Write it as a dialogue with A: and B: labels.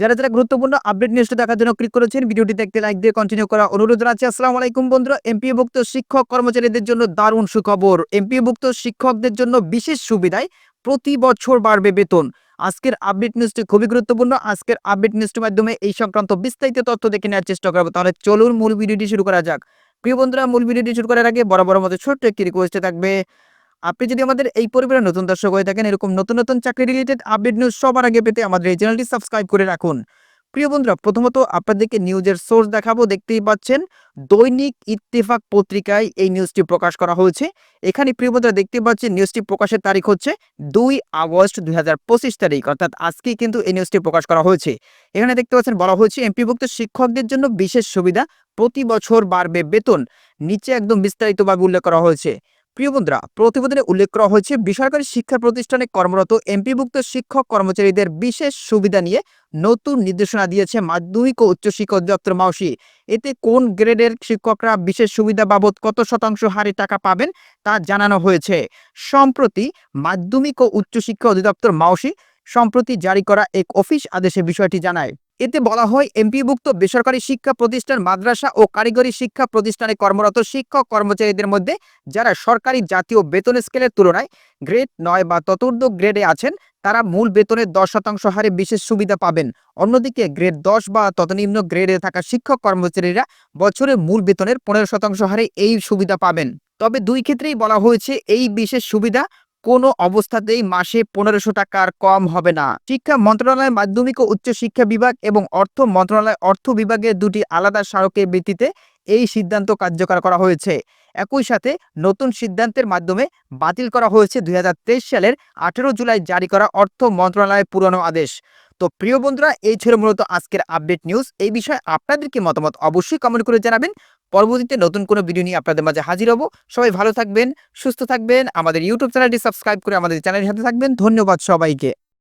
A: যারা যারা গুরুত্বপূর্ণ আপডেট নিউজটা দেখার জন্য ক্লিক করেছেন ভিডিওটি দেখতে লাইক দিয়ে কন্টিনিউ করা অনুরোধ জানাচ্ছি। আসসালামু আলাইকুম বন্ধুরা এমপিভুক্ত শিক্ষক কর্মচারীদের জন্য দারুণ সুখবর। এমপিভুক্ত শিক্ষকদের জন্য বিশেষ সুবিধায় প্রতি বছর বাড়বে বেতন। আজকের আপডেট নিউজটি খুবই গুরুত্বপূর্ণ। আজকের আপডেট নিউজটির মাধ্যমে এই সংক্রান্ত বিস্তারিত তথ্য দেখে নেওয়ার চেষ্টা করব। তাহলে চলুন মূল ভিডিওটি শুরু করা যাক। প্রিয় বন্ধুরা, মূল ভিডিওটি শুরু করার আগে বরাবর মতো ছোট্ট একটি রিকোয়েস্টে থাকবে। আপনি যদি আমাদের এই পরিবারের নতুন দর্শক হয়ে থাকেন, এরকম নতুন নতুন চাকরি রিলেটেড আপডেট নিউজ সবার আগে পেতে আমাদের এই চ্যানেলটি সাবস্ক্রাইব করে রাখুন। প্রিয় বন্ধুরা, প্রথমত আপনাদেরকে নিউজের সোর্স দেখাবো, দেখতেই পাচ্ছেন দৈনিক ইত্তেফাক পত্রিকায় এই নিউজটি প্রকাশ করা হয়েছে। এখানে প্রিয় বন্ধুরা দেখতে পাচ্ছেন নিউজটি প্রকাশের তারিখ হচ্ছে দুই আগস্ট দুই হাজার পঁচিশ তারিখ, অর্থাৎ আজকেই কিন্তু এই নিউজটি প্রকাশ করা হয়েছে। এখানে দেখতে পাচ্ছেন, বলা হয়েছে এমপিভুক্ত শিক্ষকদের জন্য বিশেষ সুবিধা, প্রতি বছর বাড়বে বেতন। নিচে একদম বিস্তারিতভাবে উল্লেখ করা হয়েছে। প্রিয় বন্ধুরা, প্রতিবেদনে উল্লেখ করা হয়েছে বেসরকারি শিক্ষা প্রতিষ্ঠানে কর্মরত এমপিভুক্ত শিক্ষক কর্মচারীদের বিশেষ সুবিধা নিয়ে নতুন নির্দেশনা দিয়েছে মাধ্যমিক ও উচ্চশিক্ষা অধিদপ্তর মাউসি। এতে কোন গ্রেডের শিক্ষকরা বিশেষ সুবিধা বাবদ কত শতাংশ হারে টাকা পাবেন তা জানানো হয়েছে। সম্প্রতি মাধ্যমিক ও উচ্চশিক্ষা অধিদপ্তর মাউসি সম্প্রতি জারি করা এক অফিস আদেশে বিষয়টি জানায়। এতে বলা হয় এমপিভুক্ত বেসরকারি শিক্ষা প্রতিষ্ঠান, মাদ্রাসা ও কারিগরি শিক্ষা প্রতিষ্ঠানে কর্মরত শিক্ষক কর্মচারীদের মধ্যে যারা সরকারি জাতীয় বেতন স্কেলের তুলনায় গ্রেড নয় বা চতুর্থ গ্রেডে আছেন, তারা মূল বেতনের দশ শতাংশ হারে বিশেষ সুবিধা পাবেন। অন্যদিকে গ্রেড দশ বা ততনিম্ন গ্রেডে থাকা শিক্ষক কর্মচারীরা বছরে মূল বেতনের পনেরো শতাংশ হারে এই সুবিধা পাবেন। তবে দুই ক্ষেত্রেই বলা হয়েছে এই বিশেষ সুবিধা কোনো অবস্থাতেই মাসে পনেরোশো টাকার কম হবে না। শিক্ষা মন্ত্রণালয় মাধ্যমিক ও উচ্চ শিক্ষা বিভাগ এবং অর্থ মন্ত্রণালয় অর্থ বিভাগের দুটি আলাদা স্মারকের ভিত্তিতে এই সিদ্ধান্ত কার্যকর করা হয়েছে। একই সাথে নতুন সিদ্ধান্তের মাধ্যমে বাতিল করা হয়েছে দুই হাজার তেইশ সালের আঠেরো জুলাই জারি করা অর্থ মন্ত্রণালয়ের পুরনো আদেশ। তো প্রিয় বন্ধুরা, এই ছিল মূলত আজকের আপডেট নিউজ এই বিষয়ে আপনাদেরকে মতামত অবশ্যই কমেন্ট করে জানাবেন। পরবর্তীতে নতুন কোনো ভিডিও নিয়ে আপনাদের মাঝে হাজির হব। সবাই ভালো থাকবেন, সুস্থ থাকবেন। আমাদের ইউটিউব চ্যানেলটি সাবস্ক্রাইব করে আমাদের চ্যানেলের সাথে থাকবেন। ধন্যবাদ সবাইকে।